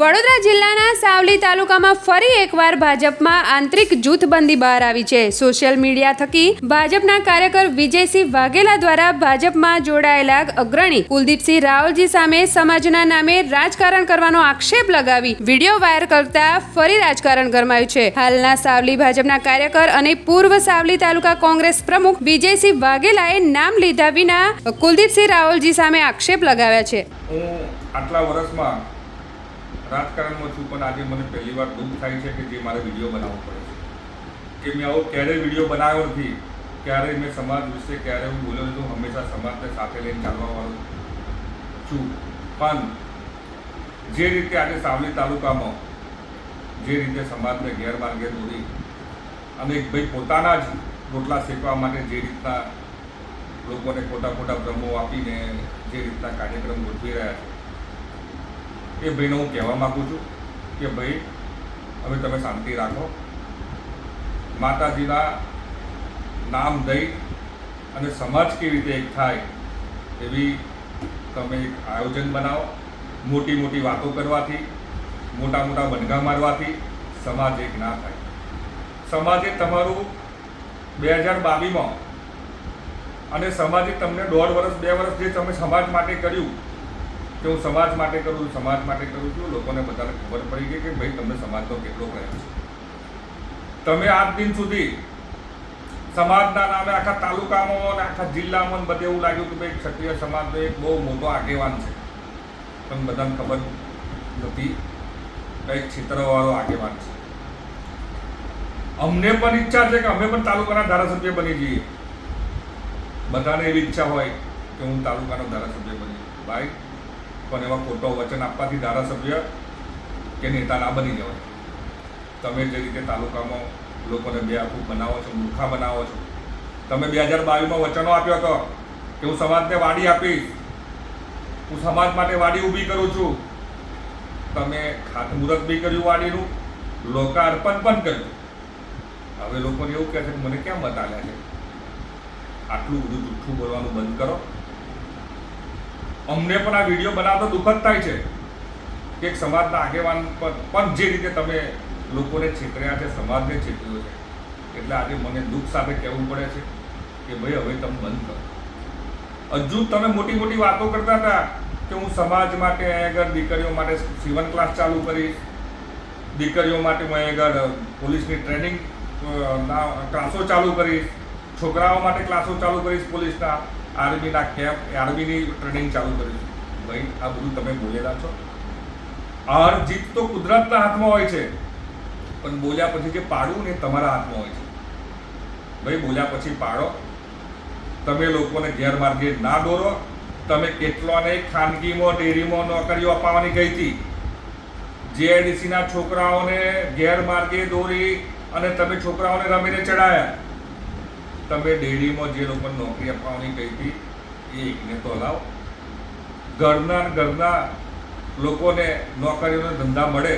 વડોદરા જિલ્લાના સાવલી તાલુકામાં ફરી એકવાર ભાજપમાં આંતરિક જૂથબંધી બહાર આવી છે. સોશિયલ મીડિયા થકી ભાજપના કાર્યકર વિજયસિંહ વાઘેલા દ્વારા ભાજપમાં જોડાયેલા અગ્રણી કુલદીપસિંહ રાવલજી સામે સમાજના નામે રાજકારણ કરવાનો આક્ષેપ લગાવી વીડિયો વાયર કરતા ફરી રાજકારણ ગરમાયું છે. હાલના સાવલી ભાજપના કાર્યકર અને પૂર્વ સાવલી તાલુકા કોંગ્રેસ પ્રમુખ વિજયસિંહ વાઘેલાએ નામ લીધા વિના કુલદીપસિંહ રાવલજી સામે આક્ષેપ લગાવ્યા છે. આટલા વર્ષમાં રાજકારણમાં છું, પણ આજે મને પહેલી વાર દુઃખ થાય છે કે જે મારે વીડિયો બનાવવો પડે છે. કે મેં આવો ક્યારેય વીડિયો બનાવ્યો નથી ક્યારેય મેં સમાજ વિશે ક્યારે હું બોલ્યો નથી હંમેશા સમાજને સાથે લઈને ચાલવાવાળો છું. પણ જે રીતે આજે સાવલી તાલુકામાં જે રીતે સમાજને ગેરમાર્ગે દોરી અને એક ભાઈ પોતાના જ રોટલા શેકવા માટે જે રીતના લોકોને ખોટા ખોટા ભ્રમો આપીને જે રીતના કાર્યક્રમ ગોઠવી રહ્યા છે એ ભાઈને હું કહેવા માગું છું કે ભાઈ, હવે તમે શાંતિ રાખો. માતાજીના નામ દઈ અને સમાજ કેવી રીતે એક થાય એવી તમે એક આયોજન બનાવો. મોટી મોટી વાતો કરવાથી, મોટા મોટા બનગા મારવાથી સમાજ એક ના થાય. સમાજે તમારું બે હજાર બાવીસમાં અને સમાજે તમને દોઢ વર્ષ, બે વર્ષ જે તમે સમાજ માટે કર્યું કે હું સમાજ માટે કરું છું સમાજ માટે કરું છું, લોકોને બધાને ખબર પડી ગઈ કે ભાઈ તમને સમાજનો કેટલો પ્રેમ છે. તમે આજ દિન સુધી સમાજના નામે આખા તાલુકામાં અને આખા જિલ્લામાં બધે એવું લાગ્યું કે ભાઈ ક્ષત્રિય સમાજનો એક બહુ મોટો આગેવાન છે. પણ બધાને ખબર નથી કંઈક છિત્રવાળો આગેવાન છે. અમને પણ ઈચ્છા છે કે અમે પણ તાલુકાના ધારાસભ્ય બની જઈએ. બધાને એવી ઈચ્છા હોય કે હું તાલુકાનો ધારાસભ્ય બની. ભાઈ પણ એવા ખોટો વચન આપવાથી ધારાસભ્ય કે નેતા ના બની જવાય. તમે જે રીતે તાલુકામાં લોકોને બે આખું બનાવો છો, મૂર્ખા બનાવો છો. તમે બે હજાર બાવીસમાં વચનો આપ્યો હતો કે હું સમાજને વાડી આપીશ. હું સમાજ માટે વાડી ઊભી કરું છું. તમે ખાતમુહૂર્ત બી કર્યું વાડીનું, લોકાર્પણ પણ કર્યું. હવે લોકોને એવું કહે છે કે મને કેમ બતાવ્યા છે? આટલું બધું જુઠ્ઠું બોલવાનું બંધ કરો. અમને પણ આ વીડિયો બનાવતો દુઃખદ થાય છે કે એક સમાજના આગેવાન પર પણ જે રીતે તમે લોકોને છેતર્યા છે, સમાજને છેતર્યો છે, એટલે આજે મને દુઃખ સાથે કહેવું પડે છે કે ભાઈ હવે તમે બંધ કરો. હજુ તમે મોટી મોટી વાતો કરતા હતા કે હું સમાજ માટે અહીં આગળ દીકરીઓ માટે સીવન ક્લાસ ચાલુ કરીશ, દીકરીઓ માટે હું અહીં આગળ પોલીસની ટ્રેનિંગ ક્લાસો ચાલુ કરીશ, છોકરાઓ માટે ક્લાસો ચાલુ કરીશ પોલીસના. આર્મીના કેમ્પ આર્મીની ટ્રેનિંગ ચાલુ કરીશ ભાઈ, આ બધું તમે બોલેલા છો. હાર જીત તો કુદરતના હાથમાં હોય છે, પણ બોલ્યા પછી જે પાડવું ને તમારા હાથમાં હોય છે. ભાઈ, બોલ્યા પછી પાડો. તમે લોકોને ગેરમાર્ગે ના દોરો. તમે કેટલાને ખાનગીમાં, ડેરીમાં નોકરીઓ અપાવવાની ગઈ હતી. જેઆઈડીસીના છોકરાઓને ગેરમાર્ગે દોરી અને તમે છોકરાઓને રમીને ચડાયા. તમે ડેરીમાં જે લોકોને નોકરી આપવાની કહી હતી, એ એકને તો લાવો. ઘરના ઘરના લોકોને નોકરીઓનો ધંધા મળે,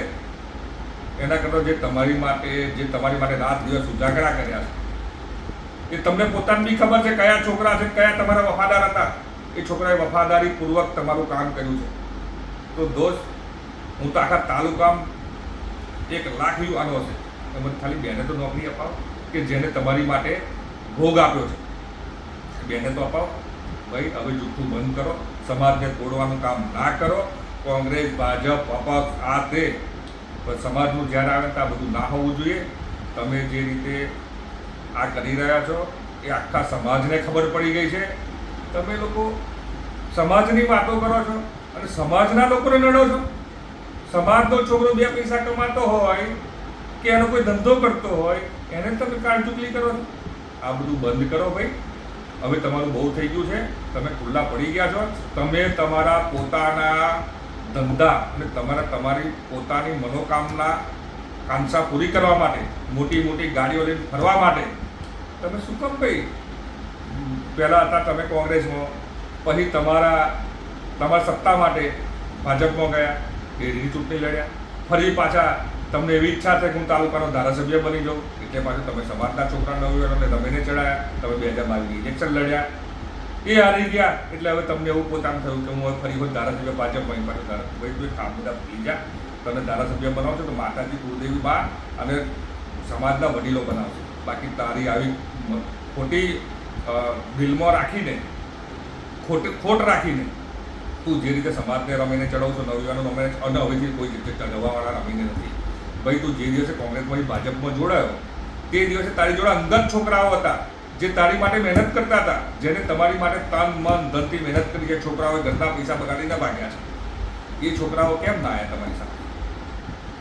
એના કરતાં જે તમારી માટે, જે તમારી માટે રાત દિવસ ઉજાગરા કર્યા છે, એ તમને પોતાને બી ખબર છે કયા છોકરા છે કયા તમારા વફાદાર હતા? એ છોકરાએ વફાદારીપૂર્વક તમારું કામ કર્યું છે. તો દોસ્ત, હું તો આખા તાલુકામાં એક લાખ યુવાનો હશે. તમે ખાલી બેને તો નોકરી અપાવો કે જેને તમારી માટે ભોગ આપ્યો છે. બેને તો અપાવો. ભાઈ, હવે જૂઠું બંધ કરો. સમાજને તોડવાનું કામ ના કરો. કોંગ્રેસ, ભાજપ, અપક્ષ, આ તે. પણ સમાજનું જ્યારે આવે તો આ બધું ના હોવું જોઈએ. તમે જે રીતે આ કરી રહ્યા છો, એ આખા સમાજને ખબર પડી ગઈ છે. તમે લોકો સમાજની વાતો કરો છો અને સમાજના લોકોને લડો છો. સમાજનો છોકરો બે પૈસા કમાતો હોય કે એનો કોઈ ધંધો કરતો હોય, એને તમે કાળચુકલી કરો છો. આ બધું બંધ કરો ભાઈ. હવે તમારું બહુ થઈ ગયું છે. તમે ખુલ્લા પડી ગયા છો. તમે તમારા પોતાના ધંધા અને તમારા તમારી પોતાની મનોકામના કાંસા પૂરી કરવા માટે, મોટી મોટી ગાડીઓ લઈને ફરવા માટે, તમે શું કામ ભાઈ? પહેલાં હતા તમે કોંગ્રેસમાં. પછી તમારા તમારા સત્તા માટે ભાજપમાં ગયા. એ ચૂંટણી લડ્યા. ફરી પાછા તમને એવી ઈચ્છા છે કે હું તાલુકાનો ધારાસભ્ય બની જાઉં એટલે પાછું તમે સમાજના છોકરા નવયુવાનોને ને ચડાયા, તમે બે હજાર બાવીસની ઇલેક્શન લડ્યા. એ હારી ગયા, એટલે હવે તમને એવું પોતાનું થયું કે હું ફરી હોય ધારાસભ્ય ભાજપ બની પાછું ભાઈ તું કામ બધા ભૂલી જા. તમે ધારાસભ્ય બનાવશો તો માતાજી, કુળદેવી, બા અને સમાજના વડીલો બનાવશો. બાકી તારી આવી ખોટી બિલમાં રાખીને, ખોટ ખોટ રાખીને તું જે રીતે સમાજને રમીને ચડાવશો નવયુવાનો રમીને, અને હવેથી કોઈ રીતે ચડવાવાળા રમીને નથી. ભાઈ, તું જે દિવસે કોંગ્રેસમાંથી ભાજપમાં જોડાયો, તે દિવસે તારી જોડે અંગત છોકરાઓ હતા, જે તારી માટે મહેનત કરતા હતા, જેને તમારી માટે તન, મન, ધનથી મહેનત કરી જે છોકરાઓએ ઘરના પૈસા બગાડીને ભાગ્યા છે. એ છોકરાઓ કેમ ના આવ્યા તમારી સાથે?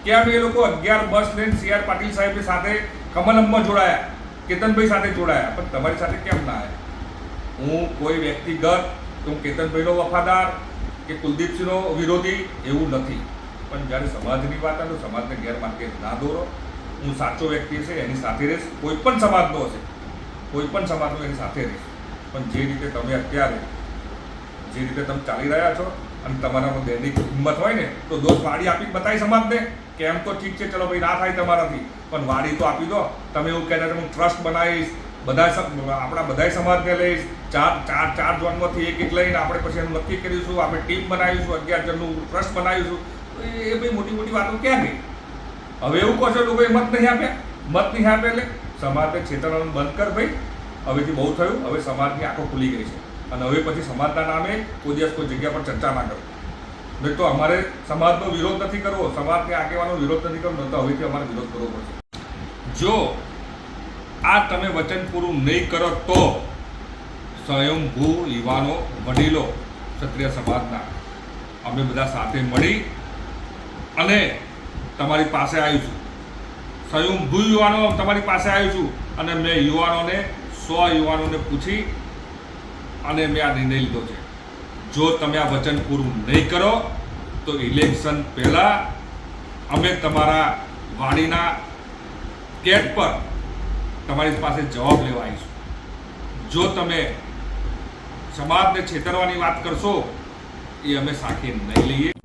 કેમ એ લોકો અગિયાર બસ લઈને સી આર પાટીલ સાહેબ સાથે કમલમમાં જોડાયા, કેતનભાઈ સાથે જોડાયા, પણ તમારી સાથે કેમ ના આવ્યા હું કોઈ વ્યક્તિગત હું કેતનભાઈનો વફાદાર કે કુલદીપસિંહનો વિરોધી એવું નથી. પણ જ્યારે સમાજની વાત આવે સમાજને ગેરમાર્ગે ના દોરો. હું સાચો વ્યક્તિ છે, એની સાથે રહીશ. કોઈ પણ સમાજનો હશે, કોઈ પણ સમાજનો એની સાથે રહીશ. પણ જે રીતે તમે અત્યારે, જે રીતે તમે ચાલી રહ્યા છો અને તમારામાં દૈનિક હિંમત હોય ને, તો દોસ્ત વાડી આપી બતાવી સમાજને કે એમ તો ઠીક છે, ચલો ભાઈ, ના થાય તમારાથી. પણ વાડી તો આપી દો. તમે એવું કહેતા હું ટ્રસ્ટ બનાવીશ બધા આપણા બધાય સમાજને લઈશ. ચાર ચાર ચાર જોનમાંથી એક એક લઈને આપણે પછી એનું નક્કી કરીશું. આપણે ટીમ બનાવીશું, અગિયાર જણનું ટ્રસ્ટ બનાવીશું. એ ભાઈ મોટી મોટી વાતો ક્યાં ગઈ હવે એવું કહો છો ભાઈ મત નહીં આપ્યા? મત નહીં આપ્યા એટલે સમાજને છેતરવાનું બંધ કર ભાઈ. હવેથી બહુ થયું. હવે સમાજની આંખો ખુલી ગઈ છે. અને હવે પછી સમાજના નામે કોઈ દિવસ કોઈ જગ્યા પર ચર્ચા ના કરો. નહીં તો અમારે સમાજનો વિરોધ નથી કરવો. સમાજને આગેવાનો વિરોધ નથી કરવો. નહીં તો હવેથી અમારે વિરોધ કરવો પડશે. જો આ તમે વચન પૂરું નહીં કરો તો સ્વયંભૂ યુવાનો વડીલો ક્ષત્રિય સમાજના. અમે બધા સાથે મળી અને તમારી પાસે આવ્યું આવીશું સ્વયંભૂ યુવાનો તમારી પાસે આવ્યું છું. અને મેં યુવાનોને સો યુવાનોને પૂછી અને મેં આ નિર્ણય લીધો છે. જો તમે આ વચન પૂરું નહીં કરો, તો ઇલેક્શન પહેલાં અમે તમારા વાડીના કેટ પર તમારી પાસે જવાબ લેવા આવીશું. જો તમે સમાજને છેતરવાની વાત કરશો, એ અમે સાખી નહીં લઈએ.